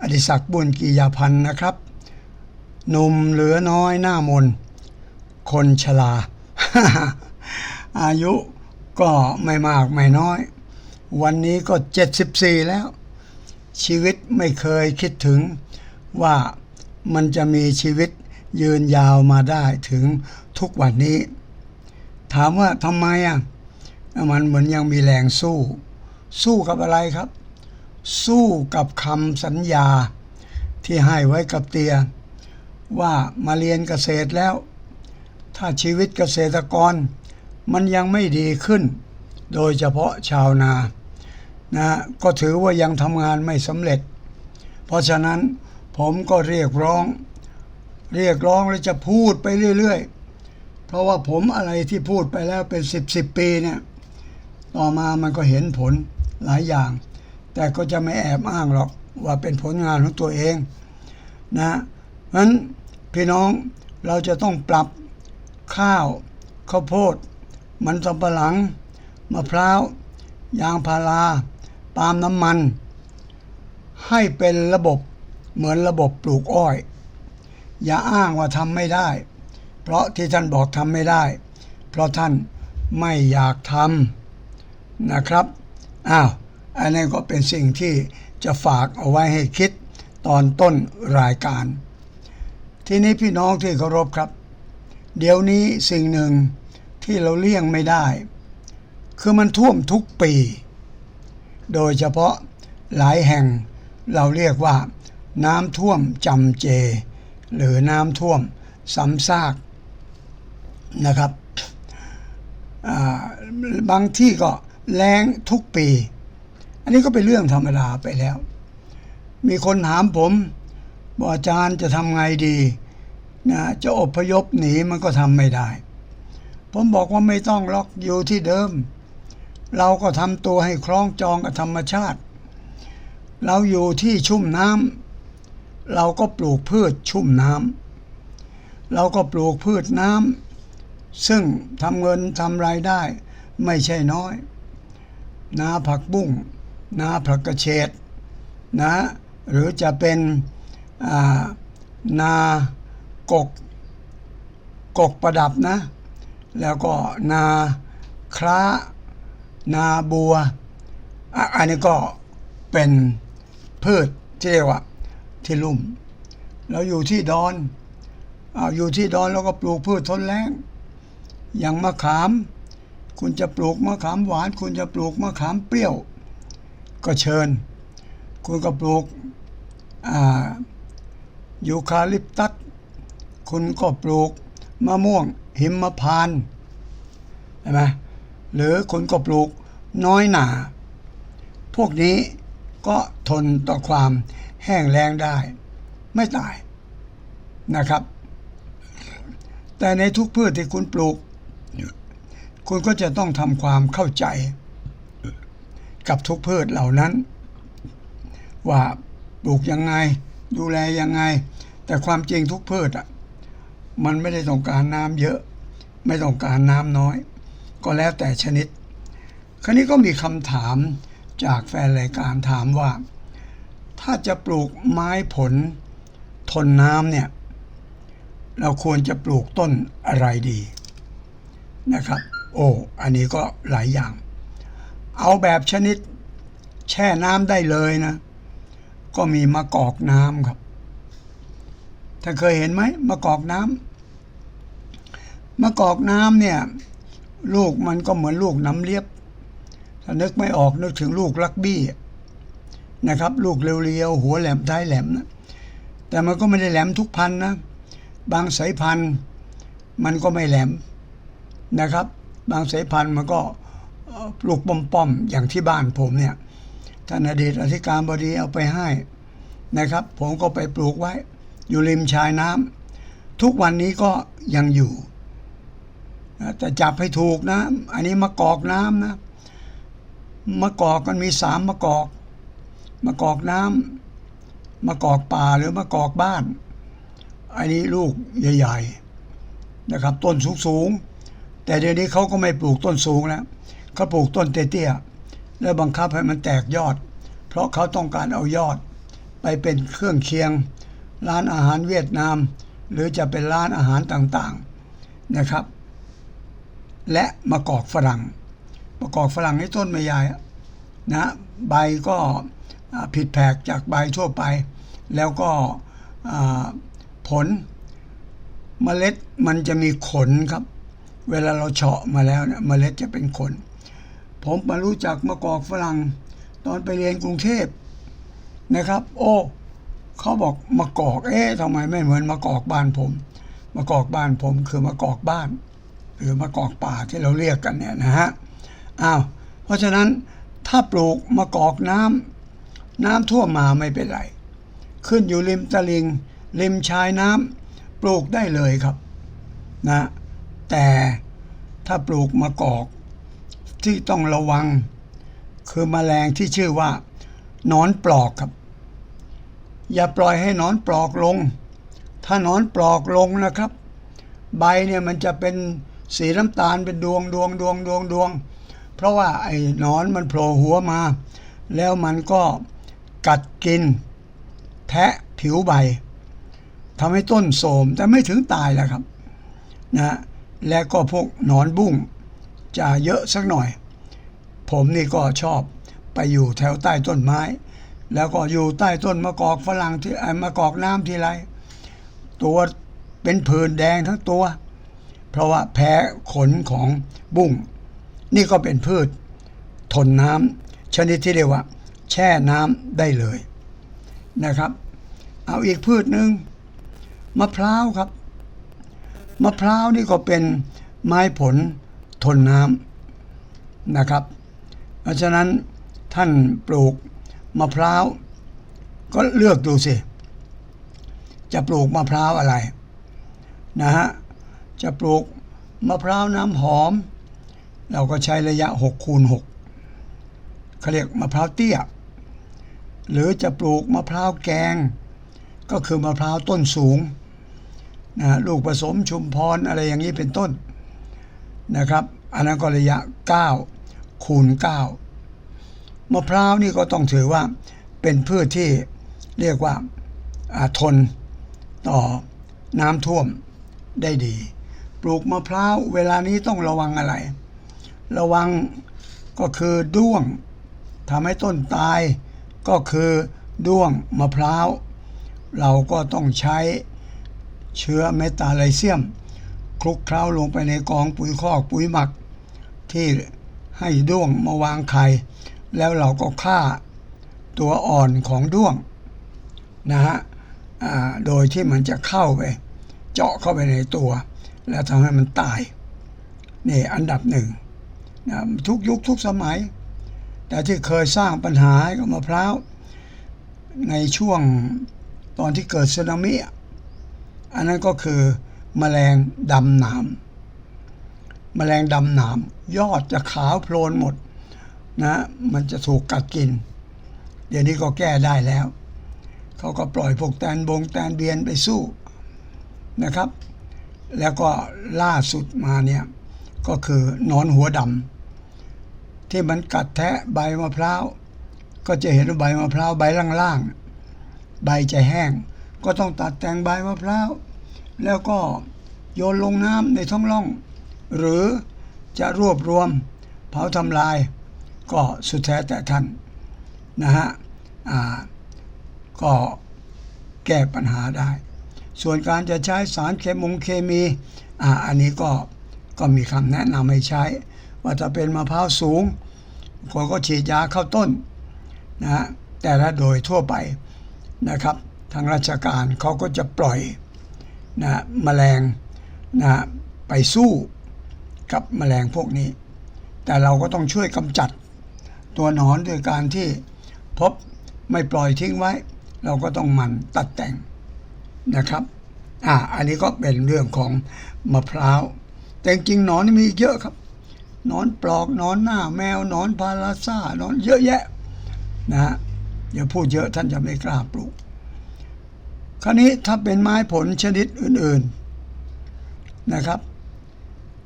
อดิศักดิ์บุญกียาพันธ์นะครับหนุ่มเหลือน้อยหน้ามน คนชราอายุก็ไม่มากไม่น้อย วันนี้ก็ 74 แล้ว ชีวิตไม่เคยคิดถึงว่ามันจะมีชีวิตยืนยาวมาได้ถึงทุกวันนี้ ถามว่าทำไมอะมันเหมือนยังมีแรงสู้ สู้กับอะไรครับ สู้กับคำสัญญาที่ให้ไว้กับเตีย ว่ามาเรียนเกษตรแล้ว ถ้าชีวิตเกษตรกรมันยังไม่ดีขึ้น โดยเฉพาะชาวนานะก็ถือว่ายังทำงานไม่สำเร็จ เพราะฉะนั้นผมก็เรียกร้อง เรียกร้องและจะพูดไปเรื่อย ๆ เพราะว่าผมอะไรที่พูดไปแล้วเป็นสิบสิบปีเนี่ย ต่อมามันก็เห็นผลหลายอย่าง แต่ก็จะไม่แอบอ้างหรอกว่าเป็นผลงานของตัวเองนะเพราะนั้นพี่น้องเราจะต้องปรับข้าวข้าวโพด มันสำปะหลังมะพร้าว ยางพาราปาล์มน้ำมัน ให้เป็นระบบเหมือนระบบปลูกอ้อย อย่าอ้างว่าทำไม่ได้ เพราะที่ท่านบอกทำไม่ได้ เพราะท่านไม่อยากทำนะครับ อ้าว อันนี้ก็เป็นสิ่งที่จะฝากเอาไว้ให้คิดตอนต้นรายการ ทีนี้พี่น้องที่เคารพครับ เดี๋ยวนี้สิ่งหนึ่งที่เราเลี่ยงไม่ได้ คือมันท่วมทุกปี โดยเฉพาะหลายแห่งเราเรียกว่า น้ำท่วมจำเจ หรือน้ำท่วมซ้ำซากนะครับบางที่ก็แล้งทุกปี นนี้ก็เป็นเรื่องธรรมดาไปแล้ว มีคนถามผมบอกอาจารย์จะทำไงดีนะจะอพยพหนีมันก็ทำไม่ได้ ผมบอกว่าไม่ต้องล็อกอยู่ที่เดิม เราก็ทำตัวให้คล้องจองกับธรรมชาติ เราอยู่ที่ชุ่มน้ำเราก็ปลูกพืชชุ่มน้ำเราก็ปลูกพืชน้ำซึ่งทำเงินทำรายได้ไม่ใช่น้อย นาผักบุ้ง นาผักกระเฉดนะหรือจะเป็นานากกกกประดับนะ แล้วก็นาคล้านาบัวอะอันนี้ก็เป็นพืชที่เรียกว่าที่ลุ่มเราอยู่ที่ดอนอาอยู่ที่ดอนเราก็ปลูกพืชทนแล้ง อย่างมะขาม คุณจะปลูกมะขามหวาน คุณจะปลูกมะขามเปรี้ยว ก็เชิญ คุณก็ปลูกอยูคาลิปตัส คุณก็ปลูกมะม่วง หิมพานต์ใช่ไหมหรือคุณก็ปลูกน้อยหนา พวกนี้ก็ทนต่อความแห้งแล้งได้ ไม่ตายนะครับ แต่ในทุกพืชที่คุณปลูก คุณก็จะต้องทำความเข้าใจ กับทุกพืชเหล่านั้น ว่าปลูกยังไง ดูแลยังไง แต่ความจริงทุกพืชอะมันไม่ได้ต้องการน้ำเยอะ ไม่ต้องการน้ำน้อย ก็แล้วแต่ชนิด คราวนี้ก็มีคำถามจากแฟนรายการถามว่า ถ้าจะปลูกไม้ผล ทนน้ำเนี่ย เราควรจะปลูกต้นอะไรดีนะครับ โอ้ อันนี้ก็หลายอย่าง เอาแบบชนิด แช่น้ำได้เลยนะ ก็มีมะกอกน้ำครับถ้าเคยเห็นไหมมะกอกน้ำมะกอกน้ำเนี่ย ลูกมันก็เหมือนลูกน้ำเลียบถ้านึกไม่ออกนึกถึงลูกลักบี้นะครับ ลูกเรียวๆหัวแหลมท้ายแหลมนะแต่มันก็ไม่ได้แหลมทุกพันธุ์นะ บางสายพันธุ์มันก็ไม่แหลมนะครับ บางสายพันธุ์มันก็ ปลูกป้อมๆอย่างที่บ้านผมเนี่ยท่านอดีตอธิการบดีเอาไปให้นะครับ ผมก็ไปปลูกไว้ อยู่ริมชายน้ำทุกวันนี้ก็ยังอยู่แต่จับให้ถูกนะ อันนี้มะกอกน้ำนะมะกอกมันมีสามมะกอกมะกอกน้ำมะกอกป่าหรือมะกอกบ้าน อันนี้ลูกใหญ่ ๆ นะครับ ต้นสูงๆแต่เดี๋ยวนี้เขาก็ไม่ปลูกต้นสูงแล้ว เขาปลูกต้นเตี้ยๆแล้วบังคับให้มันแตกยอด เพราะเขาต้องการเอายอด ไปเป็นเครื่องเคียง ร้านอาหารเวียดนาม หรือจะเป็นร้านอาหารต่างๆนะครับ และมะกอกฝรั่งมะกอกฝรั่งนี่ต้นไม่ใหญ่นะใบก็ผิดแผกจากใบทั่วไป แล้วก็ผลเมล็ดมันจะมีขนครับ เวลาเราเฉาะมาแล้วเนี่ยเมล็ดจะเป็นขน ผมมารู้จักมะกอกฝรั่ง ตอนไปเรียนกรุงเทพนะครับ โอ้เขาบอกมะกอก เอ๊ะทำไมไม่เหมือนมะกอกบ้านผมมะกอกบ้านผมคือมะกอกบ้าน หรือมะกอกป่าที่เราเรียกกันเนี่ยนะฮะอ้าวเพราะฉะนั้นถ้าปลูกมะกอกน้ำน้ำท่วมมาไม่เป็นไรขึ้นอยู่ริมตลิ่งริมชายน้ำปลูกได้เลยครับนะแต่ถ้าปลูกมะกอก ที่ต้องระวัง คือมแมลงที่ชื่อว่านอนปลอกครับ อย่าปล่อยให้นอนปลอกลง ถ้านอนปลอกลงนะครับ ใบเนี่ยมันจะเป็นสีน้ำตาลเป็นดวงดวงดวงดวงดวง เพราะว่าไอ้นอนมันโผล่หัวมา แล้วมันก็กัดกิน แทะผิวใบทำให้ต้นโสมแต่ไม่ถึงตายแหละครับนะและก็พวกหนอนบุ้ง จะเยอะสักหน่อย ผมนี่ก็ชอบไปอยู่แถวใต้ต้นไม้ แล้วก็อยู่ใต้ต้นมะกอกฝรั่งที่ไอ้มะกอกน้ำทีไรตัวเป็นผื่นแดงทั้งตัว เพราะว่าแพ้ขนของบุ้งนี่ก็เป็นพืช ทนน้ำชนิดที่เรียกว่า แช่น้ำได้เลยนะครับ เอาอีกพืชหนึ่งมะพร้าวครับ มะพร้าวนี่ก็เป็นไม้ผล ทนน้ำนะครับ เพราะฉะนั้นท่านปลูกมะพร้าวก็เลือกดูสิ จะปลูกมะพร้าวอะไรนะฮะ จะปลูกมะพร้าวน้ำหอม เราก็ใช้ระยะ6คูณ6เขาเรียกมะพร้าวเตี้ย หรือจะปลูกมะพร้าวแกง ก็คือมะพร้าวต้นสูงนะลูกผสมชุมพรอะไรอย่างนี้เป็นต้น นะครับ อันนั้นก็ระยะ 9 คูณ 9 มะพร้าวนี่ก็ต้องถือว่าเป็นพืชที่เรียกว่าาทนต่อน้ำท่วมได้ดี ปลูกมะพร้าวเวลานี้ต้องระวังอะไร ระวังก็คือด้วงทำให้ต้นตายก็คือด้วงมะพร้าว เราก็ต้องใช้เชื้อเมตาไลเซียม คลุกเคล้าลงไปในกองปุ๋ยคอกปุ๋ยหมัก ที่ให้ด้วงมาวางไข่ แล้วเราก็ฆ่าตัวอ่อนของด้วงนะฮะอ่าโดยที่มันจะเข้าไป เจาะเข้าไปในตัว แล้วทำให้มันตายนี่อันดับหนึ่งนะทุกยุคทุกสมัย แต่ที่เคยสร้างปัญหาให้กับมะพร้าวในช่วงตอนที่เกิดสึนามิอันนั้นก็คือ มแมลงดำหนามมแมลงดำหนามยอดจะขาวโพลนหมดนะมันจะถูกกัดกิน เดี๋ยวนี้ก็แก้ได้แล้ว เขาก็ปล่อยพวกแตนบงแตนเบียนไปสู้นะครับ แล้วก็ล่าสุดมาเนี่ยก็คือนอนหัวดำที่มันกัดแทะใบมะพร้าวก็จะเห็นว่าใบมะพร้าวใบล่างๆใบจะแห้ง ก็ต้องตัดแต่งใบมะพร้าว แล้วก็โยนลงน้ำในท้องร่อง หรือจะรวบรวมเผาทำลาย ก็สุดแท้แต่ท่านนะฮะก็แก้ปัญหาได้ ส่วนการจะใช้สารเคมงเคมีออันนี้ก็ก็มีคำแนะนำให้ใช้ ว่าถ้าเป็นมะพร้าวสูงคนก็ฉีดยาเข้าต้นนะฮะแต่ถ้าโดยทั่วไปนะครับ ทางราชการเขาก็จะปล่อย นะแมลงนะไปสู้กับแมลงพวกนี้ แต่เราก็ต้องช่วยกำจัดตัวหนอนโดยการที่พบไม่ปล่อยทิ้งไว้ เราก็ต้องมันตัดแต่งนะครับอ่าอันนี้ก็เป็นเรื่องของมะพร้าว แต่จริงหนอนนี่มีเยอะครับนอนปลอกนอนหน้าแมวนอนพาราซ่านอนเยอะแยะนะฮะอย่าพูดเยอะท่านจะไม่กล้าปลูก คราวนี้ถ้าเป็นไม้ผลชนิดอื่นๆนะครับ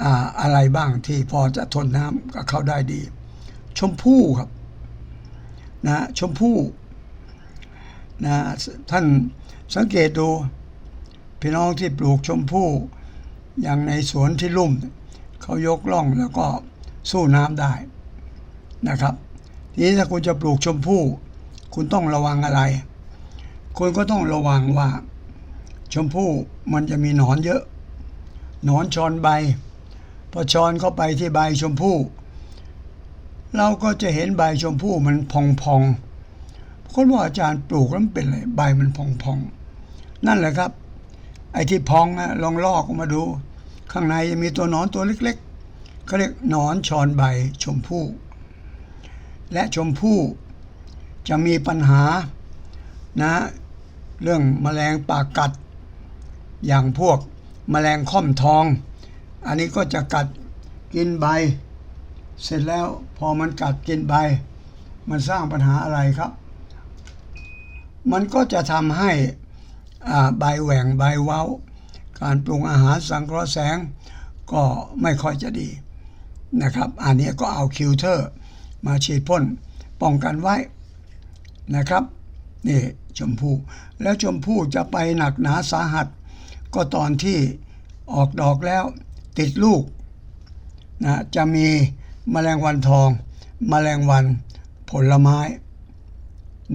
ออะไรบ้างที่พอจะทนน้ำกับเขาได้ดี ชมพู่ครับนะชมพู่นะท่านสังเกตดูพี่น้องที่ปลูกชมพู่อย่างในสวนที่ลุ่ม เขายกล่องแล้วก็สู้น้ำได้นะครับ ทีนี้ถ้าคุณจะปลูกชมพู่ คุณต้องระวังอะไร คุณก็ต้องระวังว่า ชมพู่มันจะมีหนอนเยอะ หนอนชอนใบ พอชอนเข้าไปที่ใบชมพู่ เราก็จะเห็นใบชมพู่มันพองๆคนว่าอาจารย์ปลูกแล้วมันเป็นอะไรใบมันพองๆนั่นแหละครับ ไอ้ที่พองนะลองลอกออกมาดู ข้างในจะมีตัวหนอนตัวเล็กๆเขาเรียกหนอนชอนใบชมพู่ และชมพู่จะมีปัญหานะ เรื่องแมลงปากกัด อย่างพวกแมลงค่อมทอง อันนี้ก็จะกัดกินใบ เสร็จแล้วพอมันกัดกินใบ มันสร้างปัญหาอะไรครับ มันก็จะทำให้ใบแหว่งใบเว้า การปรุงอาหารสังเคราะห์แสง ก็ไม่ค่อยจะดีนะครับ อันนี้ก็เอาคิวเทอร์มาฉีดพ่นป้องกันไว้นะครับนี่ ชมพู่ แล้วชมพู่จะไปหนักหนาสาหัส ก็ตอนที่ออกดอกแล้วติดลูกนะจะมีแมลงวันทองแมลงวันผลไม้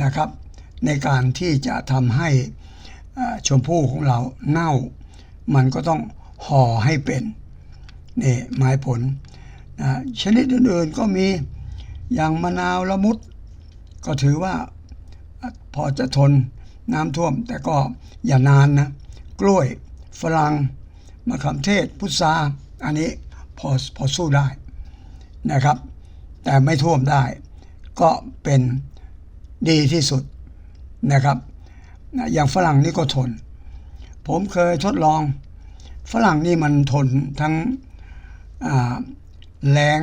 นะครับ ในการที่จะทำให้ชมพู่ของเราเน่า มันก็ต้องห่อให้เป็นนี่ไม้ผลนะชนิดอื่นๆก็มีอย่างมะนาวละมุด ก็ถือว่า พอจะทนน้ำท่วม แต่ก็อย่านานนะ กล้วยฝรั่งมะขามเทศ พุทราอันนี้พอพอสู้ได้นะครับ แต่ไม่ท่วมได้ ก็เป็นดีที่สุดนะครับ อย่างฝรั่งนี่ก็ทน ผมเคยทดลอง ฝรั่งนี่มันทนทั้งแรง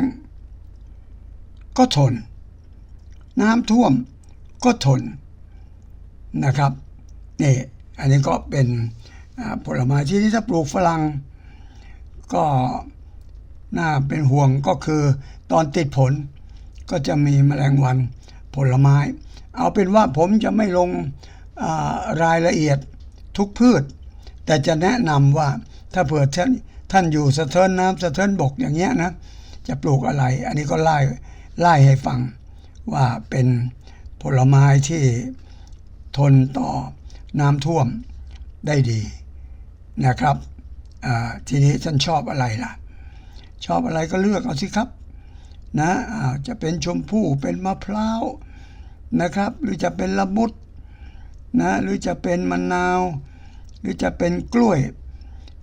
ก็ทน น้ำท่วมก็ทน นะครับนี่อันนี้ก็เป็นผลไม้ที่ถ้าปลูกฝรั่งก็น่าเป็นห่วงก็คือตอนติดผลก็จะมีแมลงวันผลไม้ เอาเป็นว่าผมจะไม่ลงรายละเอียดทุกพืช แต่จะแนะนำว่าถ้าเผื่อท่านท่านอยู่สะเทินน้ำสะเทินบกอย่างเงี้ยนะจะปลูกอะไร อันนี้ก็ไล่ไล่ให้ฟังว่าเป็นผลไม้ที่ ทนต่อน้ำท่วมได้ดีนะครับทีนี้ท่านชอบอะไรล่ะ ชอบอะไรก็เลือกเอาสิครับนะจะเป็นชมพู่เป็นมะพร้าวนะครับ หรือจะเป็นละมุดนะหรือจะเป็นมะนาว หรือจะเป็นกล้วย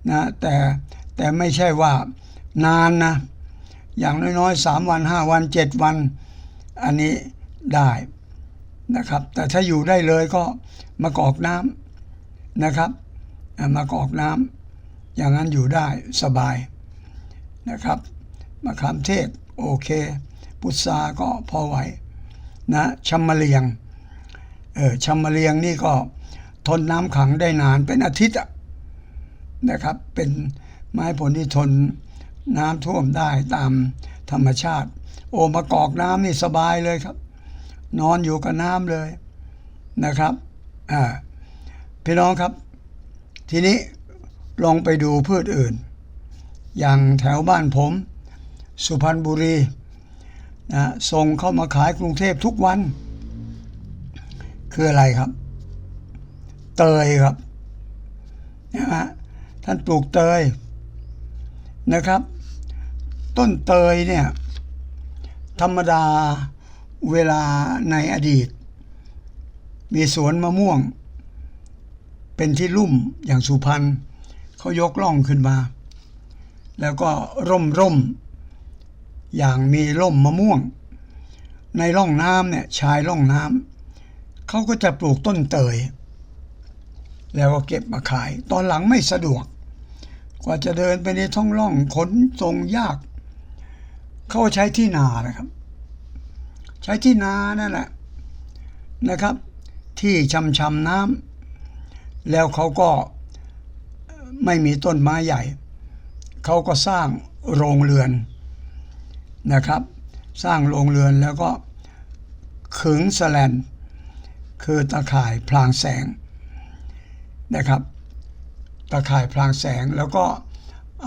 นะแต่แต่ไม่ใช่ว่านานนะ อย่างน้อยๆสามวันห้าวันเจ็ดวัน อันนี้ได้ นะครับ แต่ถ้าอยู่ได้เลยก็มากอกน้ำนะครับมากอกน้ำอย่างนั้นอยู่ได้สบายนะครับมะขามเทศโอเค พุทราก็พอไหวนะชัมมะเรียงเออชัมมะเรียงนี่ก็ทนน้ำขังได้นานเป็นอาทิตย์นะครับ เป็นไม้ผลที่ทนน้ำท่วมได้ตามธรรมชาติ โอมากอกน้ำนี่สบายเลยครับ นอนอยู่กับน้ำเลยนะครับพี่น้องครับ ทีนี้ลองไปดูพืชอื่น อย่างแถวบ้านผม สุพรรณบุรีนะส่งเข้ามาขายกรุงเทพทุกวัน คืออะไรครับ เตยครับนะฮะท่านปลูกเตยนะครับ ต้นเตยเนี่ย ธรรมดา เวลาในอดีต มีสวนมะม่วง เป็นที่ลุ่มอย่างสุพรรณเขายกล่องขึ้นมา แล้วก็ร่มร่มอย่างมีร่มมะม่วง ในร่องน้ำเนี่ยชายร่องน้ำเขาก็จะปลูกต้นเตย แล้วก็เก็บมาขาย ตอนหลังไม่สะดวก กว่าจะเดินไปในท้องร่องขนส่งยาก เขาใช้ที่นานะครับ ใช้ที่นานั่นแหละนะครับ ที่ชำชำน้ำแล้วเขาก็ไม่มีต้นไม้ใหญ่ เขาก็สร้างโรงเรือนนะครับ สร้างโรงเรือนแล้วก็ขึงสแลนคือตะข่ายพลางแสงนะครับ ตะข่ายพลางแสงแล้วก็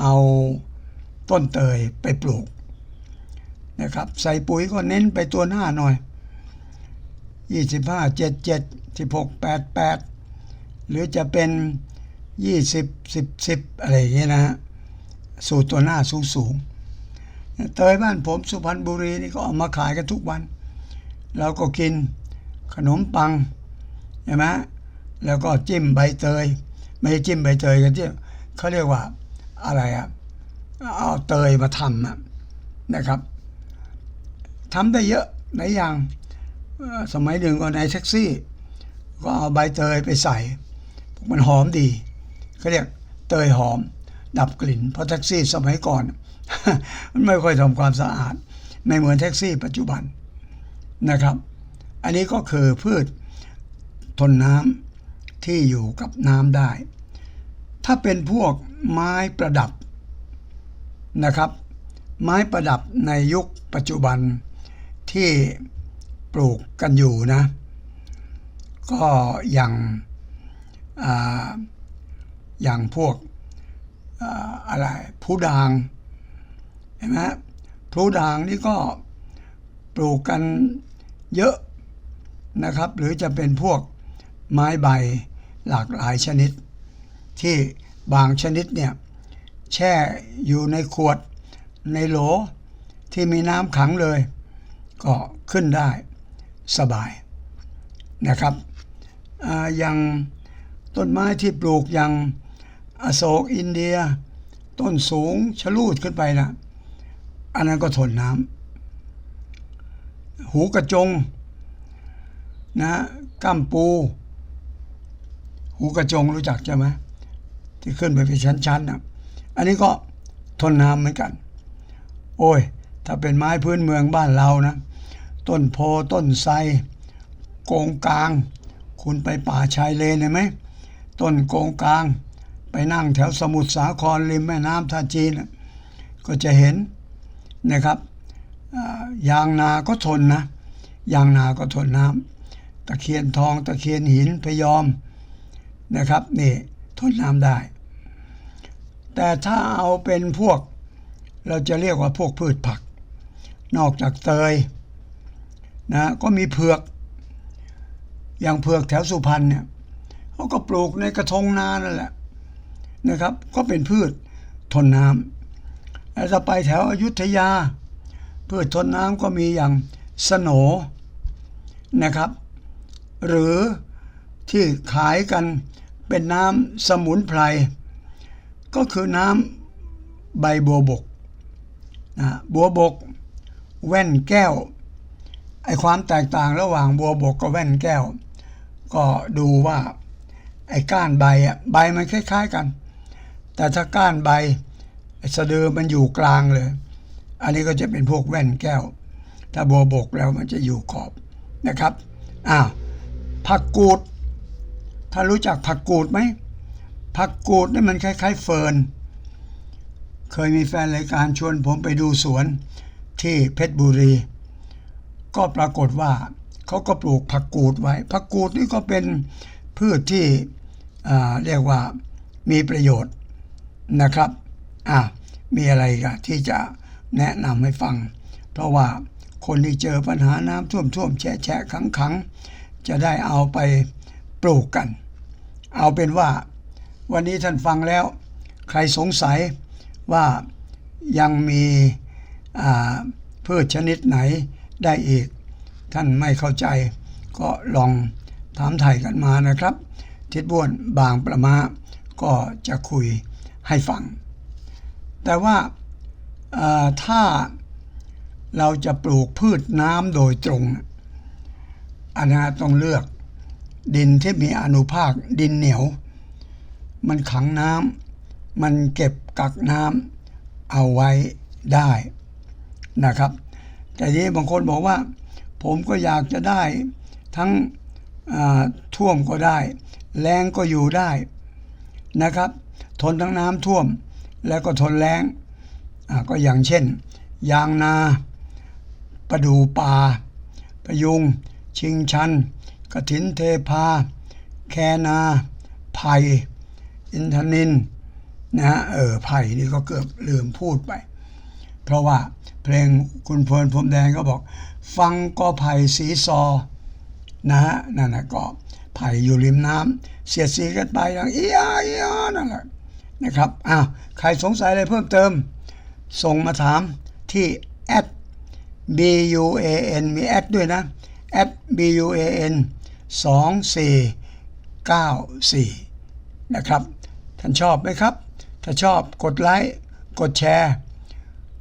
เอาต้นเตยไปปลูก นะครับ ใส่ปุ๋ยก็เน้นไปตัวหน้าหน่อย 25 77 16 88 หรือจะเป็น 20 10 10 อะไรอย่างเงี้ยนะฮะสูตรตัวหน้าสูงสูงเตยบ้านผมสุพรรณบุรีนี่ก็เอามาขายกันทุกวัน เราก็กินขนมปังใช่ไหมแล้วก็จิ้มใบเตย ไม่จิ้มใบเตยกันที่เขาเรียกว่าอะไรอะเอาเตยมาทำอะนะครับ ทำได้เยอะหลายอย่าง สมัยหนึ่งก็ในแท็กซี่ ก็เอาใบเตยไปใส่พวกมันหอมดีเขาเรียกเตยหอม ดับกลิ่น เพราะแท็กซี่สมัยก่อน มันไม่ค่อยทำความสะอาด ไม่เหมือนแท็กซี่ปัจจุบันนะครับ อันนี้ก็คือพืชทนน้ำที่อยู่กับน้ำได้ ถ้าเป็นพวกไม้ประดับนะครับ ไม้ประดับในยุคปัจจุบัน ที่ปลูกกันอยู่นะ ก็อย่างอย่างพวกอะไรผู้ด่างเห็นไหมฮะพลูด่างนี่ก็ปลูกกันเยอะนะครับ หรือจะเป็นพวกไม้ใบหลากหลายชนิด ที่บางชนิดเนี่ยแช่อยู่ในขวดในโหลที่มีน้ำขังเลย ก็ขึ้นได้สบายนะครับอย่างต้นไม้ที่ปลูกอย่างอโศกอินเดีย ต้นสูงชะลูดขึ้นไปนะอันนั้นก็ทนน้ำหูกระจงนะก้ามปู หูกระจงรู้จักใช่ไหมที่ขึ้นไปเป็นชั้นๆนะอันนี้ก็ทนน้ำเหมือนกัน โอ้ย ถ้าเป็นไม้พื้นเมืองบ้านเรานะ ต้นโพต้นไทรโกงกลาง คุณไปป่าชายเลนเห็นไหมต้นโกงกลาง ไปนั่งแถวสมุทรสาครริมแม่น้ำท่าจีน ก็จะเห็นนะครับยางนาก็ทนนะ ยางนาก็ทนน้ำตะเคียนทองตะเคียนหินพยอมนะครับนี่ทนน้ำได้ แต่ถ้าเอาเป็นพวกเราจะเรียกว่าพวกพืชผัก นอกจากเตยนะก็มีเผือก อย่างเผือกแถวสุพรรณเนี่ยเขาก็ปลูกในกระทงนานั่นแหละนะครับ ก็เป็นพืชทนน้ำแล้วจะไปแถวอยุธยา พืชทนน้ำก็มีอย่างสโหนนะครับ หรือที่ขายกันเป็นน้ำสมุนไพร ก็คือน้ำใบบัวบกนะบัวบก แว่นแก้วไอความแตกต่างระหว่างบัวบกกับแว่นแก้ว ก็ดูว่าไอ้ก้านใบอะใบมันคล้าย ๆกัน แต่ถ้าก้านใบสะดือมันอยู่กลางเลย อันนี้ก็จะเป็นพวกแว่นแก้ว ถ้าบัวบกแล้วมันจะอยู่ขอบนะครับอ้าวผักกูด ถ้ารู้จักผักกูดไหมผักกูดนี่มันคล้าย ๆ เฟิร์นเคยมีแฟนรายการชวนผมไปดูสวน ที่เพชรบุรี ก็ปรากฏว่าเขาก็ปลูกผักกูดไว้ ผักกูดนี่ก็เป็นพืชที่เรียกว่ามีประโยชน์นะครับอะมีอะไรกันที่จะแนะนำให้ฟัง เพราะว่าคนที่เจอปัญหาน้ำท่วมท่วมแฉะแฉะขังขังจะได้เอาไปปลูกกัน เอาเป็นว่าวันนี้ท่านฟังแล้ว ใครสงสัยว่ายังมี พืชชนิดไหนได้อีก ท่านไม่เข้าใจก็ลองถามไทยกันมานะครับ ทิดบ้วนบางประมาก็จะคุยให้ฟัง แต่ว่าถ้าเราจะปลูกพืชน้ำโดยตรงอันนั้นต้องเลือก ดินที่มีอนุภาคดินเหนียว มันขังน้ำมันเก็บกักน้ำเอาไว้ได้ นะครับ แต่ทีนี้บางคนบอกว่า ผมก็อยากจะได้ทั้งท่วมก็ได้ แรงก็อยู่ได้นะครับ ทนทั้งน้ำท่วมแล้วก็ทนแรงก็อย่างเช่น ยางนาประดูป่าพยุง ชิงชัน กระถินเทพา แคนาไผ่อินทนินนะเออไผ่นี่ก็เกือบลืมพูดไป เพราะว่า เพลงคุณเพลินพรมแดงก็บอก ฟังก็ไผ่สีซอนะฮะนั่นนะก็ไผ่อยู่ริมน้ำเสียดสีกันไปอย่างเอียเอียนั่นแหละนะครับอ้าวใครสงสัยอะไรเพิ่มเติม ส่งมาถามที่ at b u a n มีแอดด้วยนะ at b u a n 2494 นะครับ ท่านชอบไหมครับ ถ้าชอบกดไลค์ กดแชร์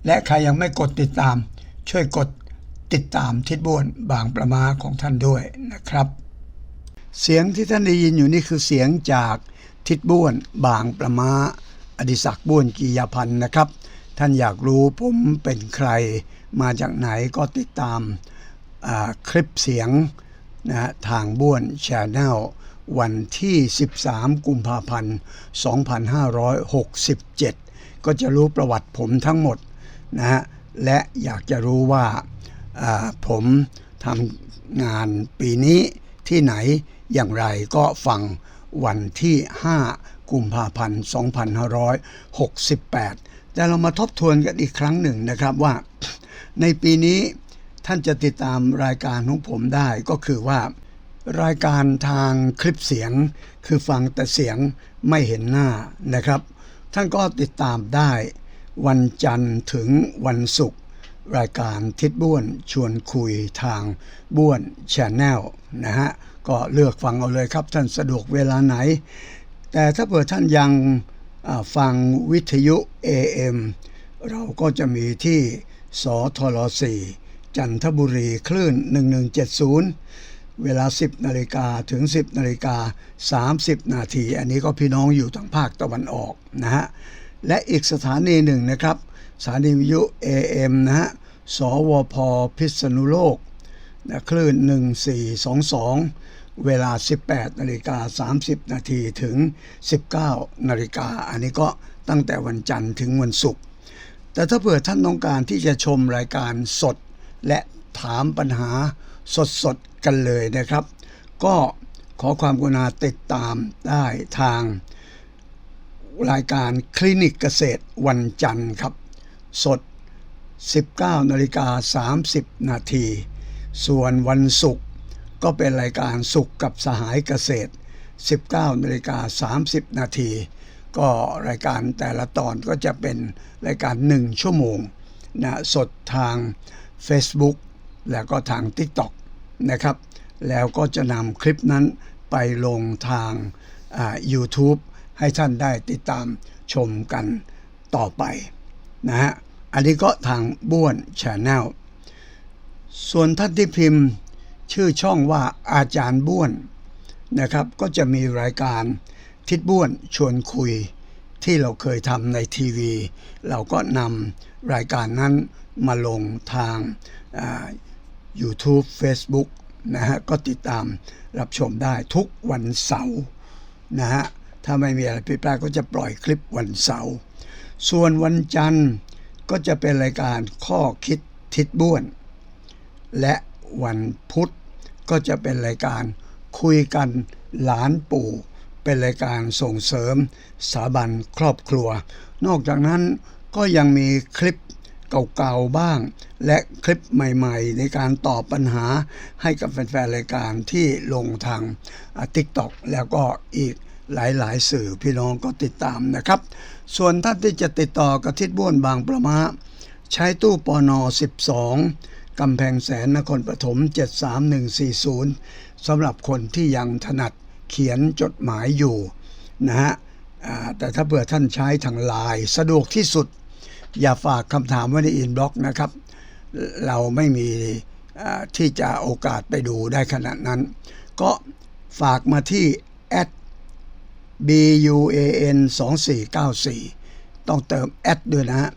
และใครยังไม่กดติดตาม ช่วยกดติดตามทิศบ้วนบางประมาของท่านด้วยนะครับ เสียงที่ท่านได้ยินอยู่นี่คือเสียงจากทิศบ้วนบางประมาอดิศักบ้วนกียาพันธ์นะครับ ท่านอยากรู้ผมเป็นใคร มาจากไหนก็ติดตามคลิปเสียงนะทางบ้วนชแนลวันที่ 13 กุมภาพันธ์ 2567 ก็จะรู้ประวัติผมทั้งหมด นะฮะและอยากจะรู้ว่าอ่าผมทำงานปีนี้ที่ไหนอย่างไรก็ฟังวันที่ 5 กุมภาพันธ์ 2568 แต่เรามาทบทวนกันอีกครั้งหนึ่งนะครับว่า ในปีนี้ท่านจะติดตามรายการของผมได้ก็คือว่า รายการทางคลิปเสียง คือฟังแต่เสียงไม่เห็นหน้านะครับ ท่านก็ติดตามได้ วันจันทร์ถึงวันศุกร์รายการทิศบ้วนชวนคุยทางบ้วนชแนลนะฮะก็เลือกฟังเอาเลยครับท่านสะดวกเวลาไหน แต่ถ้าเผื่อท่านยังฟังวิทยุ AM เราก็จะมีที่สทล4จันทบุรีคลื่น 1170 เวลา 10นาฬิกาถึง 10นาฬิกา30 นาที อันนี้ก็พี่น้องอยู่ทางภาคตะวันออกนะฮะ และอีกสถานีหนึ่งนะครับ สถานีวิทยุ AM นะฮะ สวพพิษณุโลกนะคลื่น 1422 เวลา 18นาฬิกา30 นาทีถึง 19นาฬิกาอันนี้ก็ตั้งแต่วันจันทร์ถึงวันศุกร์แต่ถ้าเผื่อท่านต้องการที่จะชมรายการสด และถามปัญหาสดๆกันเลยนะครับ ก็ขอความกรุณาติดตามได้ทาง รายการคลินิกเกษตรวันจันทร์ครับ สด 19นาฬิกา30 นาที ส่วนวันศุกร์ก็เป็นรายการสุขกับสหายเกษตร 19นาฬิกา30 นาที ก็รายการแต่ละตอนก็จะเป็นรายการ 1 ชั่วโมงนะสดทาง Facebook แล้วก็ทาง TikTok นะครับ แล้วก็จะนำคลิปนั้นไปลงทางอ่า YouTube ให้ท่านได้ติดตามชมกันต่อไปนะฮะอันนี้ก็ทางบ้วนชแนลส่วนท่านที่พิมพ์ ชื่อช่องว่าอาจารย์บ้วนนะครับ ก็จะมีรายการทิศบ้วนชวนคุยที่เราเคยทำในทีวี เราก็นำรายการนั้นมาลงทางา YouTube Facebook นะฮะก็ติดตามรับชมได้ทุกวันเสาร์นะฮะ ถ้าไม่มีอะไรผิดพลาดก็จะปล่อยคลิปวันเสาร์ส่วนวันจันทร์ก็จะเป็นรายการข้อคิดทิศบ้วน และวันพุธก็จะเป็นรายการคุยกันหลานปู่ เป็นรายการส่งเสริมสถาบันครอบครัว นอกจากนั้นก็ยังมีคลิปเก่าๆบ้าง และคลิปใหม่ๆ ในการตอบปัญหาให้กับแฟนๆรายการที่ลงทางทิกตอกแล้วก็อีก หลายๆ สื่อพี่น้องก็ติดตามนะครับ ส่วนท่านที่จะติดต่อกับทิศบ้วนบางประมาใช้ตู้ปอนอ12กำแพงแสนนครปฐม 73140สำหรับคนที่ยังถนัดเขียนจดหมายอยู่นะฮะแต่ถ้าเผื่อท่านใช้ทางไลน์สะดวกที่สุด อย่าฝากคำถามไว้ในอินบ็อกนะครับ เราไม่มีที่จะโอกาสไปดูได้ขนาดนั้น ก็ฝากมาที่ buan 2494 ต้องเติมแอดด้วยนะฮะ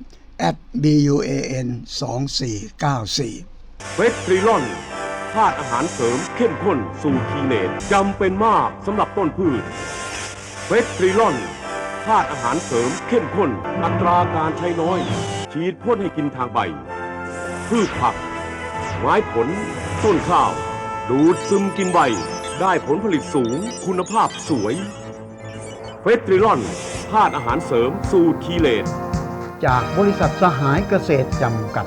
at buan 2494เฟสตรีลอนธาตุอาหารเสริมเข้มข้นสูตรคีเนตจำเป็นมากสำหรับต้นพืชเฟสตรีลอนธาตุอาหารเสริมเข้มข้น อัตราการใช้น้อย ฉีดพ่นให้กินทางใบ พืชผัก ไม้ผล ต้นข้าว ดูดซึมกินใบ ได้ผลผลิตสูง คุณภาพสวย ตรีลอนธาตุอาหารเสริมสูตรคีเลตจากบริษัทสหายเกษตรจำกัด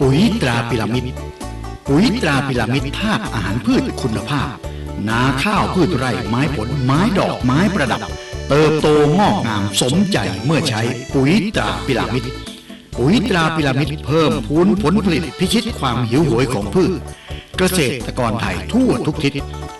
ปุ๋ยตราพิรามิดปุ๋ยตราพิรามิดธาตุอาหารพืชคุณภาพ นาข้าวพืชไร่ไม้ผลไม้ดอกไม้ประดับ เติบโตงอกงามสมใจเมื่อใช้ปุ๋ยตราพิรามิดปุ๋ยตราพิรามิดเพิ่มพูนผลผลิตพิชิตความหิวโหยของพืช เกษตรกรไทยทั่วทุกทิศ